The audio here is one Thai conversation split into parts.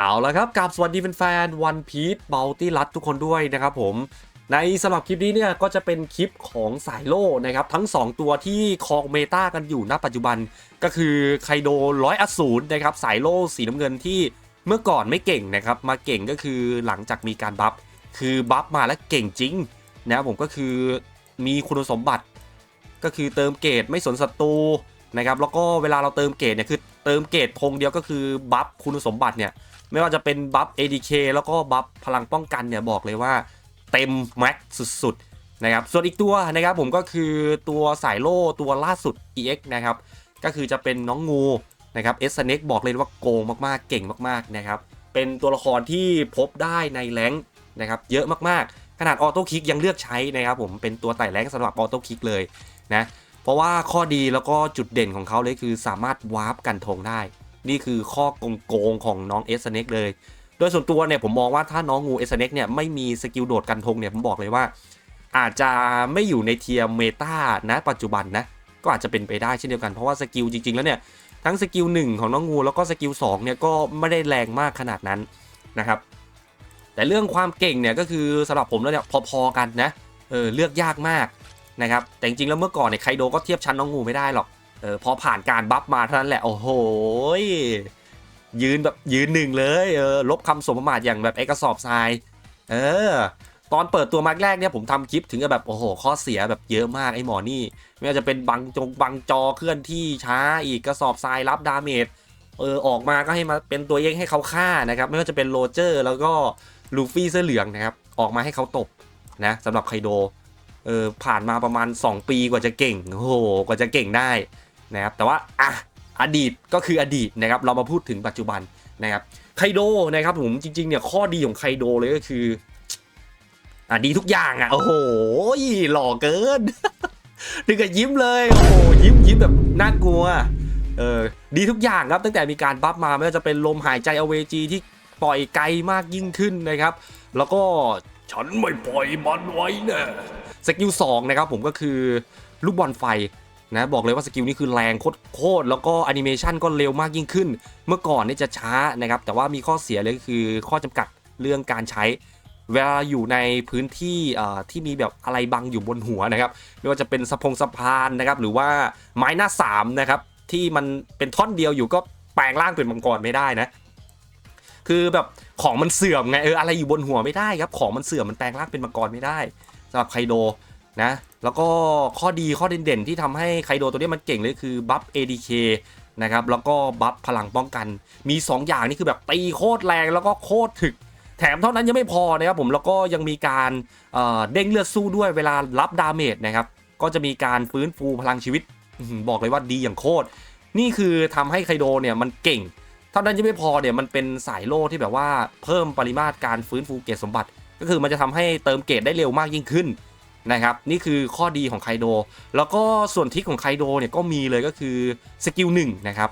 เอาละครับกับสวัสดีแฟนวันพีทเบลตี้รัดทุกคนด้วยนะครับผมในสำหรับคลิปนี้เนี่ยก็จะเป็นคลิปของสายโล่นะครับทั้ง 2 ตัวที่คองเมตากันอยู่ณปัจจุบัน ก็คือไคโดร้อยอสูรนะครับสายโล่สีน้ำเงินที่เมื่อก่อนไม่เก่งนะครับมาเก่งก็คือหลังจากมีการบัฟคือบัฟมาแล้วเก่งจริงนะครับผมก็คือมีคุณสมบัติ ก็คือเติมเกรดไม่สนศัตรูนะครับแล้วก็เวลาเราเติมเกรดเนี่ยคือ เติมเกรดธงเดียวก็คือบัฟคุณสมบัติเนี่ย ไม่ว่าจะเป็นบัฟ ADK แล้วก็บัฟพลังป้องกันเนี่ยบอกเลยว่าเต็มแม็กสุดๆนะครับ ส่วนอีกตัวนะครับผมก็คือตัวสายโล่ตัวล่าสุด EX นะครับ ก็คือจะเป็นน้องงูนะครับเอสเน็กบอกเลยว่าโกงมากๆ เก่งมากๆนะครับ เป็นตัวละครที่พบได้ในแรงนะครับเยอะมากๆ ขนาดออโต้คิกยังเลือกใช้นะครับผมเป็นตัวไต่แรงค์สำหรับออโต้คิกเลยนะ ราะว่าข้อดีแล้วก็จุดเด่นของเขาเลยคือสามารถวาร์ปกันธงได้ นี่คือข้อโกงๆของน้องเอสเน็กเลย โดยส่วนตัวเนี่ยผมมองว่าถ้าน้องงูเอสเน็กเนี่ยไม่มีสกิลโดดกันธงเนี่ยผมบอกเลยว่า อาจจะไม่อยู่ในเทียร์เมตานะปัจจุบันนะก็อาจจะเป็นไปได้เช่นเดียวกันเพราะว่าสกิลจริงๆแล้วเนี่ยทั้งสกิล1ของน้องงูแล้วก็สกิล2เนี่ยก็ไม่ได้แรงมากขนาดนั้นนะครับแต่เรื่องความเก่งเนี่ยก็คือสำหรับผมแล้วเนี่ยพอๆกันนะเออเลือกยากมาก นะครับแต่จริงๆแล้วเมื่อก่อนเนี่ยไคโดก็เทียบชั้นน้องงูไม่ได้หรอกเออพอผ่านการบัฟมาเท่านั้นแหละ โอ้โหยยืนแบบยืนหนึ่งเลยเออลบคำสมมาทอย่างแบบไอ้กระสอบทรายเออตอนเปิดตัวมาแรกเนี่ยผมทำคลิปถึงกับแบบโอ้โหข้อเสียแบบเยอะมากไอ้หมอนี่ ไม่ว่าจะเป็นบังจงบังจอเคลื่อนที่ช้าอีกกระสอบทรายรับดาเมจเออออกมาก็ให้มาเป็นตัวเองให้เขาฆ่านะครับ ไม่ว่าจะเป็นโรเจอร์ แล้วก็ลูฟี่เสื้อเหลืองนะครับ ออกมาให้เขาตบนะสำหรับไคโด เออผ่านมาประมาณ 2 ปีกว่าจะเก่งโอ้โหกว่าจะเก่งได้นะครับแต่ว่าอะอดีตก็คืออดีตนะครับเรามาพูดถึงปัจจุบันนะครับไคโดนะครับผมจริงๆเนี่ยข้อดีของไคโดเลยก็คืออะดีทุกอย่างอะโอ้โหหล่อเกินถึงกับยิ้มเลยโอ้โหยิ้มยิ้มแบบน่ากลัวเออดีทุกอย่างครับตั้งแต่มีการบัฟมาไม่ว่าจะเป็นลมหายใจอเวจีที่ปล่อยไกลมากยิ่งขึ้นนะครับ แล้วก็ ฉันไม่ปล่อยมันไว้แน่สกิล2นะครับผมก็คือลูกบอลไฟนะบอกเลยว่าสกิลนี้คือแรงโคตรๆแล้วก็แอนิเมชันก็เร็วมากยิ่งขึ้น เมื่อก่อนนี่จะช้านะครับ แต่ว่ามีข้อเสียเลยก็คือข้อจำกัดเรื่องการใช้ เวลาอยู่ในพื้นที่ที่มีแบบอะไรบังอยู่บนหัวนะครับไม่ว่าจะเป็นสะพงสะพานนะครับ หรือว่าไม้หน้าสามนะครับที่มันเป็นท่อนเดียวอยู่ก็แปลงร่างเป็นมังกรไม่ได้นะ คือแบบของมันเสื่อมไงเอออะไรอยู่บนหัวไม่ได้ครับของมันเสื่อมมันแปลงร่างเป็นมังกรไม่ได้สำหรับไคโดนะแล้วก็ข้อดีข้อเด่นๆที่ทำให้ไคโดตัวนี้มันเก่งเลยคือบัฟ ADK นะครับแล้วก็บัฟพลังป้องกันมี 2 อย่างนี่คือแบบตีโคตรแรงแล้วก็โคตรถึก แถมเท่านั้นยังไม่พอนะครับผมแล้วก็ยังมีการเเด้งเลือดสู้ด้วยเวลารับดาเมจนะครับก็จะมีการฟื้นฟูพลังชีวิตบอกเลยว่าดีอย่างโคตรนี่คือทำให้ไคโดเนี่ยมันเก่ง เท่านั้นยังไม่พอเนี่ยมันเป็นสายโล่ที่แบบว่าเพิ่มปริมาตรการฟื้นฟูเกรดสมบัติ ก็คือมันจะทำให้เติมเกรดได้เร็วมากยิ่งขึ้นนะครับนี่คือข้อดีของไคโด แล้วก็ส่วนทิกของไคโดเนี่ยก็มีเลยก็คือสกิลหนึ่งนะครับ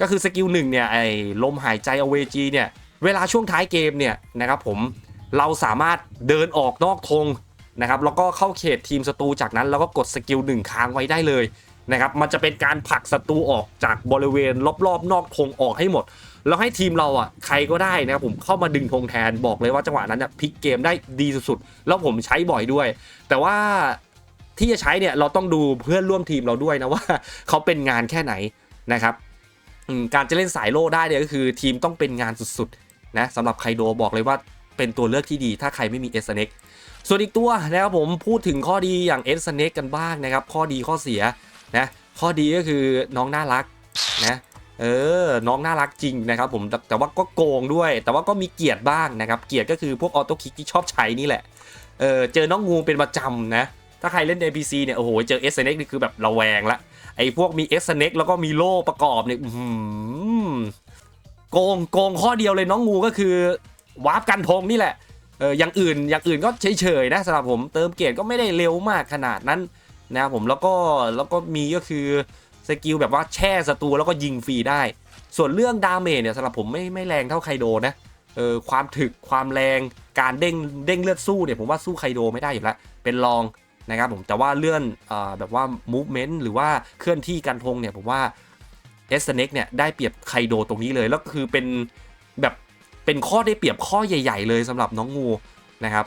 ก็คือสกิลหนึ่งเนี่ยไอ้ลมหายใจเอเวจีเนี่ยเวลาช่วงท้ายเกมเนี่ยนะครับผมเราสามารถเดินออกนอกธงนะครับแล้วก็เข้าเขตทีมศัตรูจากนั้น แล้วก็กดสกิลหนึ่งค้างไว้ได้เลย นะครับมันจะเป็นการผลักศัตรูออกจากบริเวณรอบๆ นอกธงออกให้หมด แล้วให้ทีมเราอะใครก็ได้นะครับผมเข้ามาดึงธงแทนบอกเลยว่าจังหวะนั้นเนี่ยพลิกเกมได้ดีสุดๆ แล้วผมใช้บ่อยด้วย แต่ว่าที่จะใช้เนี่ยเราต้องดูเพื่อนร่วมทีมเราด้วยนะว่าเขาเป็นงานแค่ไหนนะครับการจะเล่นสายโล่ได้เนี่ยก็คือทีมต้องเป็นงานสุดๆนะสำหรับไคโดบอกเลยว่าเป็นตัวเลือกที่ดี ถ้าใครไม่มีเอสเน็กส่วนอีกตัวนะครับผมพูดถึงข้อดีอย่างเอสเน็กกันบ้างนะครับข้อดีข้อเสีย นะข้อดีก็คือน้องน่ารักนะเออ น้องน่ารักจริงนะครับผม แต่ว่าก็โกงด้วย แต่ว่าก็มีเกียรติบ้างนะครับ เกียรติก็คือพวกออโต้คิกที่ชอบใช้นี่แหละ เออ เจอน้องงูเป็นประจำนะ ถ้าใครเล่น NPC เนี่ย โอ้โห เจอ s n x นี่คือแบบระแวงละ ไอ้พวกมี s n x แล้วก็มีโล่ประกอบเนี่ยโกง โกงข้อเดียวเลยน้องงูก็คือวาร์ปกันธงนี่แหละ เออ อย่างอื่น อย่างอื่นก็เฉยๆนะสำหรับผม เติมเกียรติก็ไม่ได้เร็วมากขนาดนั้น นะครับผมแล้วก็แล้วก็มีก็คือสกิลแบบว่าแช่ศัตรูแล้วก็ยิงฟรีได้ ส่วนเรื่องดาเมจเนี่ยสำหรับผมไม่ไม่แรงเท่าไคโดนะเออความถึกความแรงการเด้งเด้งเลือดสู้เนี่ยผมว่าสู้ไคโดไม่ได้อยู่แล้วเป็นรองนะครับผมแต่ว่าเลื่อนอ่อแบบว่า movement หรือว่าเคลื่อนที่การทงเนี่ยผมว่าเอสเน็กเนี่ยได้เปรียบไคโดตรงนี้เลย แล้วคือเป็นแบบเป็นข้อได้เปรียบข้อใหญ่ ๆ เลยสำหรับน้องงูนะครับ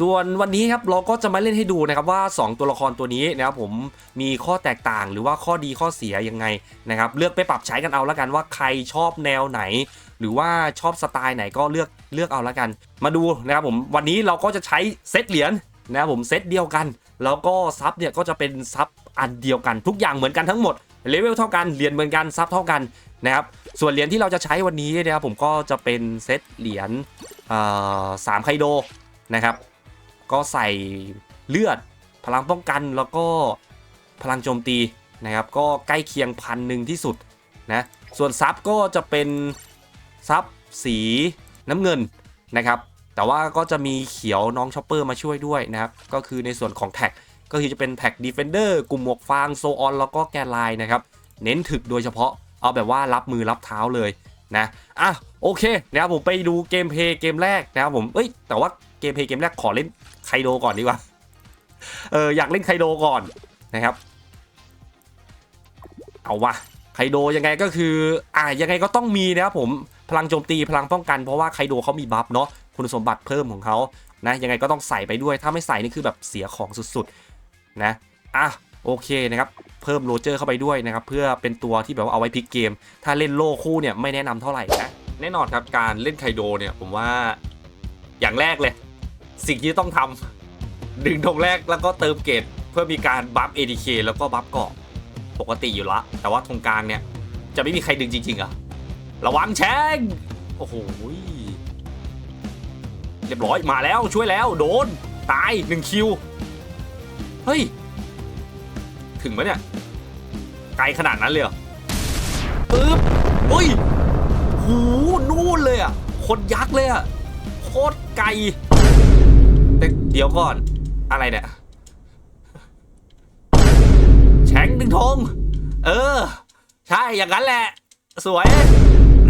ส่วนวันนี้ครับเราก็จะมาเล่นให้ดูนะครับว่า 2 ตัวละครตัวนี้นะครับผมมีข้อแตกต่างหรือว่าข้อดีข้อเสียยังไงนะครับเลือกไปปรับใช้กันเอาแล้วกันว่าใครชอบแนวไหน หรือว่าชอบสไตล์ไหนก็เลือกเลือกเอาแล้วกัน มาดูนะครับผมวันนี้เราก็จะใช้เซตเหรียญนะครับผมเซตเดียวกัน แล้วก็ซับเนี่ยก็จะเป็นซับอันเดียวกันทุกอย่างเหมือนกันทั้งหมดเลเวลเท่ากันเหรียญเหมือนกันซับเท่ากันนะครับส่วนเหรียญที่เราจะใช้วันนี้นะครับผมก็จะเป็นเซตเหรียญสามไคโดนะครับ ก็ใส่เลือด พลังป้องกันแล้วก็พลังโจมตีนะครับก็ใกล้เคียงพันหนึ่งที่สุดนะส่วนซับก็จะเป็นซับสีน้ำเงินนะครับแต่ว่าก็จะมีเขียวน้องชอปเปอร์มาช่วยด้วยนะครับก็คือในส่วนของแท็กก็คือจะเป็นแท็กดีเฟนเดอร์กลุ่มหมวกฟางโซออนแล้วก็แกนไลน์นะครับเน้นถึกโดยเฉพาะเอาแบบว่ารับมือรับเท้าเลยนะอะโอเคนะครับผมไปดูเกมเพย์เกมแรกนะครับผมเอ้ยแต่ว่าเกมเพย์เกมแรกขอเล่น คโดก่อนดีกว่า เอออยากเล่นไคโดก่อนนะครับ เอาวะไคโดยังไงก็คืออ่ายังไงก็ต้องมีนะครับผมพลังโจมตีพลังป้องกันเพราะว่าไคโดเขามีบัฟเนาะคุณสมบัติเพิ่มของเขานะยังไงก็ต้องใส่ไปด้วยถ้าไม่ใส่นี่คือแบบเสียของสุดๆนะอะโอเคนะครับเพิ่มโรเจอร์เข้าไปด้วยนะครับเพื่อเป็นตัวที่แบบว่าเอาไว้พลิกเกม ถ้าเล่นโล่คู่เนี่ยไม่แนะนำเท่าไหร่นะแน่นอนครับการเล่นไคโดเนี่ยผมว่าอย่างแรกเลย สิ่งที่ต้องทำดึงธงแรกแล้วก็เติมเกรดเพื่อมีการบัฟ ADK แล้วก็บัฟเกาะปกติอยู่ละ แต่ว่าธงกลางเนี่ย จะไม่มีใครดึงจริงๆอะระวังแชงโอ้โหเรียบร้อยมาแล้วช่วยแล้วโดน ตายหนึ่งคิว เฮ้ย ถึงไหมเนี่ย ไกลขนาดนั้นเลยเหรอปึ๊บเฮ้ย หูนู่นเลยอะคนยักษ์เลยอะโคตรไกล เดี๋ยวก่อน อะไรเนี่ยแชงดึงธงเออ ใช่อย่างนั้นแหละ สวย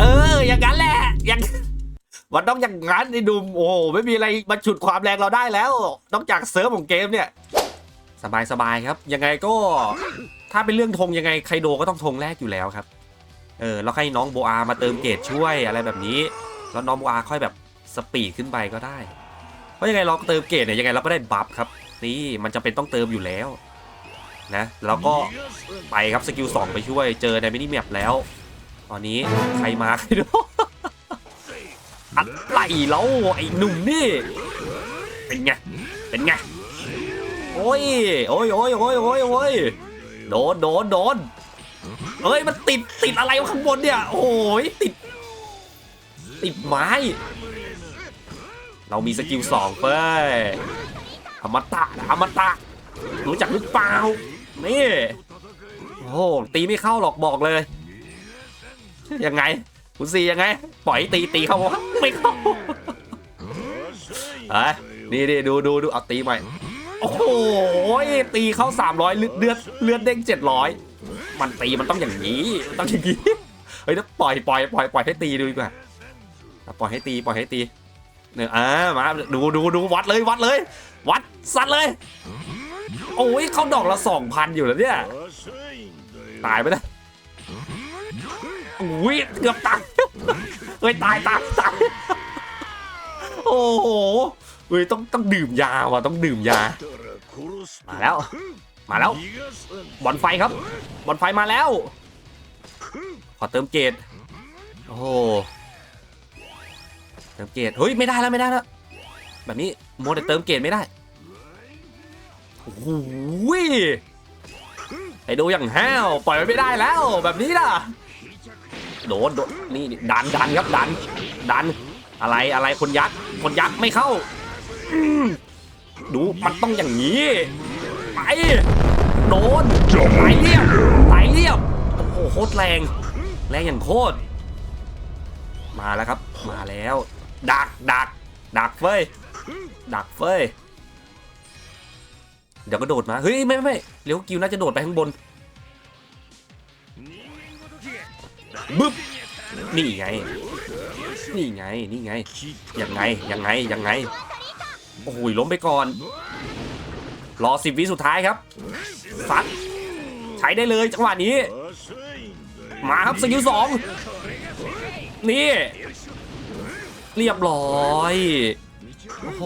เออ อย่างนั้นแหละ อย่างมันต้องอย่างนั้นไอ้ดุมโอ้โหไม่มีอะไรมาฉุดความแรงเราได้แล้ว นอกจากเซิร์ฟของเกมเนี่ย สบายสบายครับ ยังไงก็ ถ้าเป็นเรื่องธงยังไงไคโดก็ต้องธงแรกอยู่แล้วครับ เออแล้วให้น้องโบอามาเติมเกรดช่วยอะไรแบบนี้ แล้วน้องโบอาค่อยแบบสปีดขึ้นไปก็ได้ ราะยังไงเราเติมเกรดเนี่ยยังไงเราก็ได้บัฟครับ นี่มันจะเป็นต้องเติมอยู่แล้วนะแล้วก็ไปครับสกิล2ไปช่วยเจอในมินิแมปแล้ว ตอนนี้ใครมาใครดูอะไรแล้วไอ้หนุ่มนี่เป็นไงเป็นไงโอ้ยโอ้ยโอ้ยโอ้ยโอ้ยโอ้ยโดนโดนโดนเอ้ยมันติดติดอะไรข้างบนเนี่ยโอ้ยติด ติดไม้ เรามีสกิลสองเฟ้ยอมตะนะอมตะ รู้จักหรือเปล่า นี่ โอ้โหตีไม่เข้าหรอกบอกเลย ยังไง คุณซียังไง ปล่อยให้ตีตีเข้าวะไม่เข้าเอ้นี่นี่ดูดูดูเอาตีใหม่ โอ้โห ตีเข้า 300 เลือดเลือดเลือดเด้ง 700 มันตีมันต้องอย่างนี้ ต้องอย่างนี้ เฮ้ยถ้าปล่อยปล่อยปล่อยปล่อยให้ตีดูดีกว่า ปล่อยให้ตีปล่อยให้ตี เนี่ยอ่ามาดูดูดูวัดเลยวัดเลย วัดสัตว์เลย โอ้ยเขาดอกละสองพันอยู่แล้วเนี่ยตายไปนะอุ้ยเกือบตายเฮ้ยตายตายตายโอ้โหเฮ้ยต้องต้องดื่มยาว่ะต้องดื่มยา มาแล้ว มาแล้ว บอลไฟครับ บอลไฟมาแล้ว ขอเติมเกตโอ้โห เติมเกตเฮ้ยไม่ได้แล้วไม่ได้แล้วแบบนี้โมแต่เติมเกตไม่ได้โอ้โหไอ้ดูอย่างห้าวปล่อยไม่ได้แล้วแบบนี้ล่ะโดนโดนนี่ดันดันครับดัน ดัน อะไรอะไรคนยักษ์คนยักษ์ไม่เข้าดูมันต้องอย่างนี้ไปโดนไหลเรียบไหลเรียบโอ้โหโคตรแรง แรงอย่างโคตรมาแล้วครับ มาแล้ว ดักดักดักเฟ้ยดักเฟ้ยเดี๋ยวก็โดดมาเฮ้ยไม่ไม่ไมเลี้ยวกิวน่าจะโดดไปข้างบนบึ๊บนี่ไง นี่ไงนี่ไงยังไงยังไงยังไงโอ้โหล้มไปก่อน รอสิบวิสุดท้ายครับซัดใช้ได้เลยจังหวะนี้ มาครับสกิลสองนี่ เรียบร้อย โอ้โห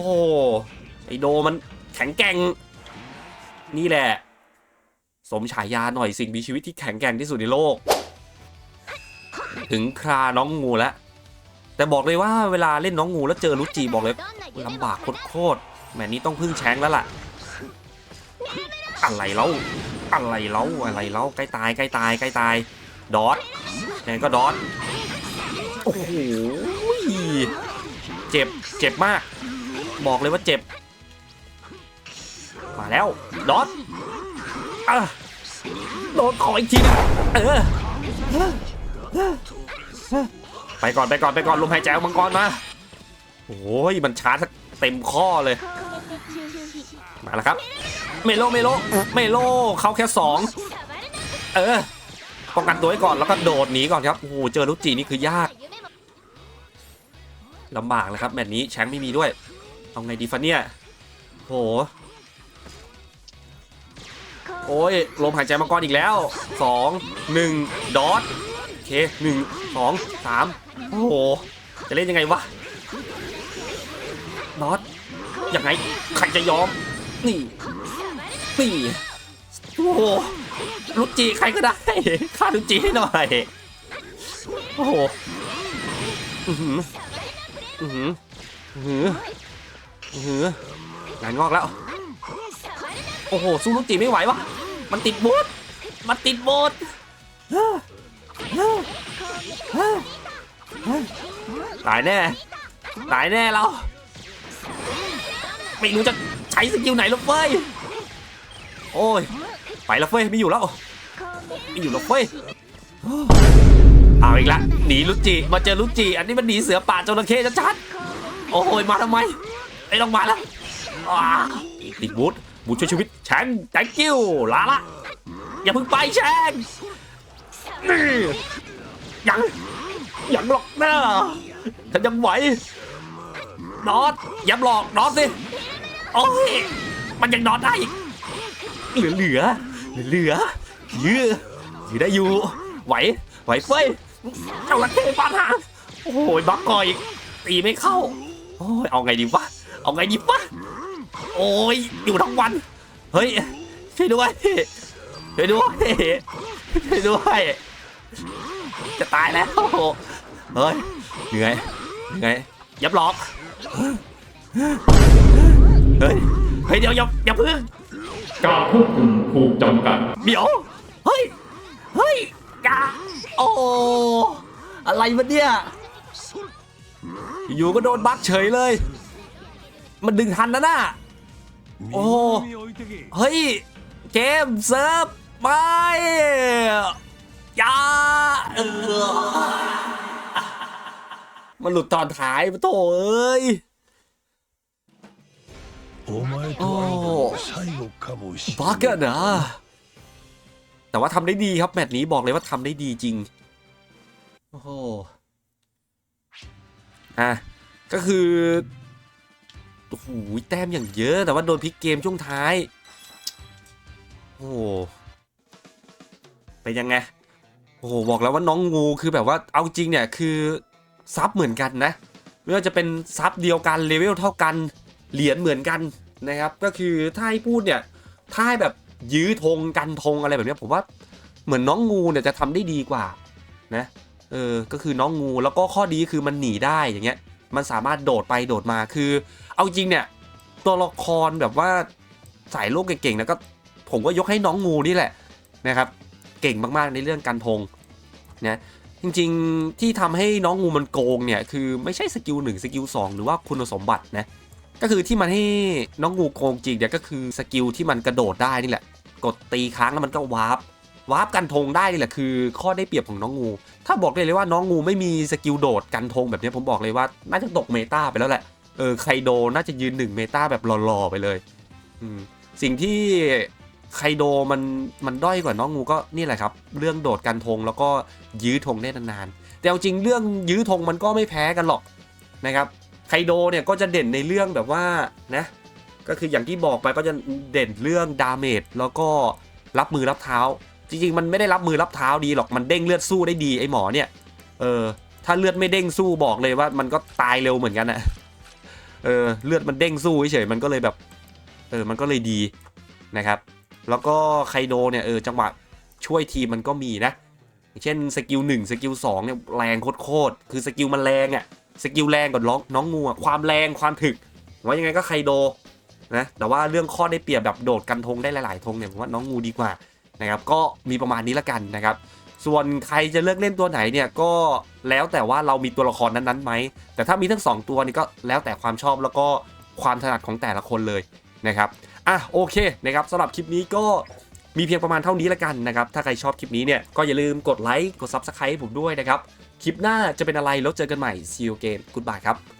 ไอโดมันแข็งแกร่ง นี่แหละ สมฉายาหน่อยสิ่งมีชีวิตที่แข็งแกร่งที่สุดในโลก ถึงคราน้องงูแล้ว แต่บอกเลยว่าเวลาเล่นน้องงูแล้วเจอรุจิบอกเลยลำบากโคตรแมนี้ต้องพึ่งแชงแล้วล่ะ อะไรแล้วอะไรแล้วอะไรแล้วใกล้ตายใกล้ตายใกล้ตาย ดอทยังไงก็ดอทโอ้โห เจ็บ เจ็บมาก บอกเลยว่าเจ็บ มาแล้วดอทอะโดนขออีกทีหนึงเออ ไปก่อนไปก่อนไปก่อนลมหายใจเอามังกรมา โอ้ยมันชาร์จเต็มข้อเลย มาแล้วครับ เมโลเมโลเมโลเขาแค่สองเออป้องกันตัวไว้ก่อนแล้วก็โดดหนีก่อนครับ โอ้โห เจอลูกจีนี่คือยาก ลำบากเลยครับแมตช์นี้แชงค์ไม่มีด้วยเอาไงดีฟะเนี่ยโหโอ้ยลมหายใจมังกรอีกแล้วสองหนึ่งดอทโอเคหนึ่งสองสามโอ้โห จะเล่นยังไงวะดอทยังไง ใครจะยอม นี่นี่โอ้โหลุจิใครก็ได้ฆ่าลุจิให้หน่อย โอ้โห อือหืออือหืออือหืองานงอกแล้ว โอ้โห สู้ลุจิไม่ไหววะ มันติดบูทมันติดบูทตายแน่ ตายแน่เรา ไม่รู้จะใช้สกิลไหนหรอกเฟ้ย โอ้ย ไปแล้วเฟ้ย ไม่อยู่แล้ว ไม่อยู่แล้วเฟ้ย เอาอีกละหนีลุจิมาเจอลุจิอันนี้มันหนีเสือป่าจระเข้ชัดๆโอ้ยมาทำไมไอ้ต้องมาแล้วอ่าติดบูทบูทช่วยชีวิตแชง thank you ลาละอย่าเพิ่งไปแชงนี่ยังยังหรอกนะฉันยังไหวนอตอย่าหลอกนอตสิโอ้ยมันยังนอนได้อีกเหลือเหลือเหลือยื้อยื้อได้อยู่ไหวไหวเฟ้ย เจ้าละเข้ปานหาโอ้ยบักกอยอีกตีไม่เข้า โอ้ยเอาไงดีวะ เอาไงดีวะ โอ้ยอยู่ทั้งวัน เฮ้ยช่วยด้วยช่วยด้วยช่วยด้วย จะตายแล้ว เฮ้ยเหนื่อยเหนื่อยยับหลอก เฮ้ย เฮ้ยเดี๋ยวอย่าอย่าเพิ่งการควบคุมถูกจำกัด เดี๋ยว เฮ้ย เฮ้ยอย่า โอ้ อะไรวะเนี่ย อยู่ก็โดนบั๊กเฉยเลย มันดึงทันนะน่ะ โอ้ เฮ้ย เกมเซิร์ฟไปยาเออมันหลุดตอนท้ายมาโตเอ้ยโอ้บักอะนะ แต่ว่าทำได้ดีครับแมตช์นี้บอกเลยว่าทำได้ดีจริง โอ้โห อะ ก็คือโอ้โหแต้มอย่างเยอะ แต่ว่าโดนพลิกเกมช่วงท้าย โอ้โหเป็นยังไง โอ้โห บอกแล้วว่าน้องงูคือแบบว่าเอาจริงเนี่ยคือซับเหมือนกันนะไม่ว่าจะเป็นซับเดียวกันเลเวลเท่ากันเหรียญเหมือนกันนะครับ ก็คือถ้าให้พูดเนี่ยถ้าให้แบบ ยื้อธงกันธงอะไรแบบนี้ผมว่าเหมือนน้องงูเนี่ยจะทำได้ดีกว่านะเออก็คือน้องงูแล้วก็ข้อดีคือมันหนีได้อย่างเงี้ยมันสามารถโดดไปโดดมาคือ เอาจริงเนี่ยตัวละครแบบว่าสายโลกเก่งๆนะก็ผมก็ยกให้น้องงูนี่แหละนะครับ เก่งมากๆในเรื่องการธงนะจริงๆที่ทำให้น้องงูมันโกงเนี่ยคือไม่ใช่สกิลหนึ่งสกิลสองหรือว่าคุณสมบัตินะ ก็คือที่มันให้น้องงูโกงจริงเนี่ยก็คือสกิลที่มันกระโดดได้นี่แหละ กดตีค้างแล้วมันก็วาร์ปวาร์ปกันธงได้นี่แหละคือ ข้อได้เปรียบของน้องงู ถ้าบอกได้เลยว่าน้องงูไม่มีสกิลโดดกันธงแบบนี้ผมบอกเลยว่าน่าจะตกเมตาไปแล้วแหละเออไคโดน่าจะยืนหนึ่งเมตาแบบหล่อๆไปเลยอืมสิ่งที่ไคโดมันมันด้อยกว่าน้องงูก็นี่แหละครับ เรื่องโดดกันธงแล้วก็ยื้อธงได้นานๆแต่เอาจริงเรื่องยื้อธงมันก็ไม่แพ้กันหรอกนะครับ ไคโดเนี่ยก็จะเด่นในเรื่องแบบว่านะก็คืออย่างที่บอกไปก็จะเด่นเรื่องดาเมจแล้วก็รับมือรับเท้า จริง ๆ มันไม่ได้รับมือรับเท้าดีหรอกมันเด้งเลือดสู้ได้ดีไอ้หมอเนี่ยเออถ้าเลือดไม่เด้งสู้บอกเลยว่า มันก็ตายเร็วเหมือนกันอะเออเลือดมันเด้งสู้เฉยมันก็เลยแบบเออมันก็เลยดีนะครับ แล้วก็ไคโดเนี่ยเออจังหวะช่วยทีมมันก็มีนะเช่นสกิลหนึ่งสกิลสองเนี่ยแรงโคตรๆคือสกิลมันแรงอะ สกิลแรงกว่าน้องน้องงูอะความแรงความถึกว่ายังไงก็ไคโดนะแต่ว่าเรื่องข้อได้เปรียบแบบโดดกันธงได้หลาย ๆธงเนี่ยผมว่าน้องงูดีกว่านะครับก็มีประมาณนี้ละกันนะครับส่วนใครจะเลือกเล่นตัวไหนเนี่ยก็แล้วแต่ว่าเรามีตัวละครนั้นๆไหมแต่ถ้ามีทั้ง 2 ตัวนี่ก็แล้วแต่ความชอบแล้วก็ความถนัดของแต่ละคนเลยนะครับอะโอเคนะครับสำหรับคลิปนี้ก็มีเพียงประมาณเท่านี้ละกันนะครับถ้าใครชอบคลิปนี้เนี่ยก็อย่าลืมกดไลค์กด Subscribe ให้ผมด้วยนะครับ คลิปหน้าจะเป็นอะไรแล้วเจอกันใหม่ See you again goodbye ครับ